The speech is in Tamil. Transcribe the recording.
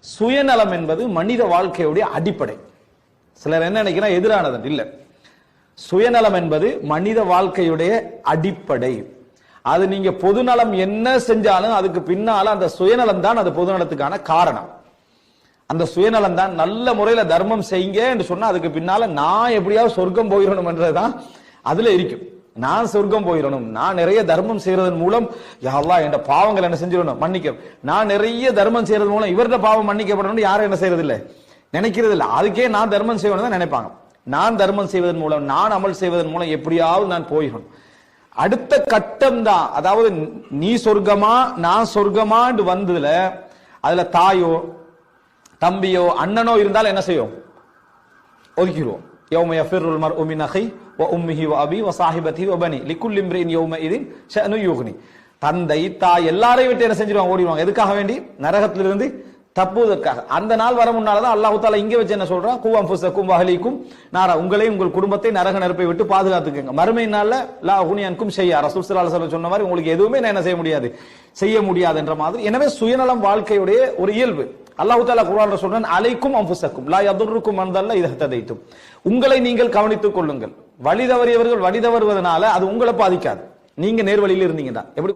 சுயநலம் என்பது மனித வாழ்க்கையுடைய அடிப்படை. சிலர் என்ன நினைக்கிறா எதிரானது. இல்லை. சுயநலம் என்பது மனித வாழ்க்கையுடைய அடிப்படை. அது நீங்க பொதுநலம் என்ன செஞ்சாலும் அதுக்கு பின்னால அந்த சுயநலம் தான் அது பொதுநலத்துக்கான காரணம். அந்த சுயநலம் தான் நல்ல முறையில தர்மம் செய்யுங்க என்று சொன்னா அதுக்கு பின்னால நான் எப்படியாவது சொர்க்கம் போயிடணும் என்றதுதான் அதுல இருக்கும். நான் சொர்க்கம் போயிடணும் நான் நிறைய தர்மம் செய்யறதன் மூலம் யாரா என் பாவங்கள் என்ன செஞ்சிடணும்? மன்னிக்க. நான் நிறைய தர்மம் செய்யறது மூலம் இவரது பாவம் மன்னிக்கப்படணும்னு யாரும் என்ன செய்யறது இல்லை நினைக்கிறது இல்லை அதுக்கே நான் தர்மம் செய்யணும் தான் நினைப்பாங்க. நான் தர்மம் செய்வதன் மூலம் நான் அமல் செய்வதன் மூலம் எப்படியாவது நான் போயிடணும் அடுத்த கட்டம் தான். அதாவது நீ சொர்க்கமா நான் சொர்க்கமான்னு வந்ததுல அதுல தாயோ தம்பியோ அண்ணனோ இருந்தால் என்ன செய்யும்? ஒதுக்கிடுவோம். யௌம யஃபிருல் மர்உ மின் அஹி வ உம்மிஹி வ அபி வ சாஹிபதி வ பனி லிக்குல் இம்ரின் யௌம இதின் ஷஅனு யுக்னி தந்தை தாய் எல்லாரையும் விட்டு என்ன செஞ்சிருவாங்க? ஓடிடுவாங்க. எதுக்காக வேண்டி? நரகத்திலிருந்து தப்புவதற்காக. அந்த நாள் வர முன்னாலதான் அல்லாஹு தாலா இங்க வச்சு என்ன சொல்றான்? கூவம் புசக்கும் வகலிக்கும் நாரா. உங்களையும் உங்கள் குடும்பத்தை நரக நெருப்பை விட்டு பாதுகாத்துக்கங்க. மறுமை நாள்ல லா உனியன்கும் செய்ய ரசூல் ஸல்லல்லாஹு சொன்ன மாதிரி உங்களுக்கு எதுவுமே நான் என்ன செய்ய முடியாது. செய்ய முடியாது என்ற மாதிரி. எனவே சுயநலம் வாழ்க்கையுடைய ஒரு இயல்பு. அல்லாஹு தாலா குரான் சொல்றான் அலைக்கும் அம்புசக்கும் லா யதுர்ருக்கும் இதை இதஹ்ததைத்தும் உங்களை நீங்கள் கவனித்துக் கொள்ளுங்கள். வழி தவறியவர்கள் வழி தவறுவதனால அது உங்களை பாதிக்காது. நீங்க நேர்வழியில் இருந்தீங்கன்னா எப்படி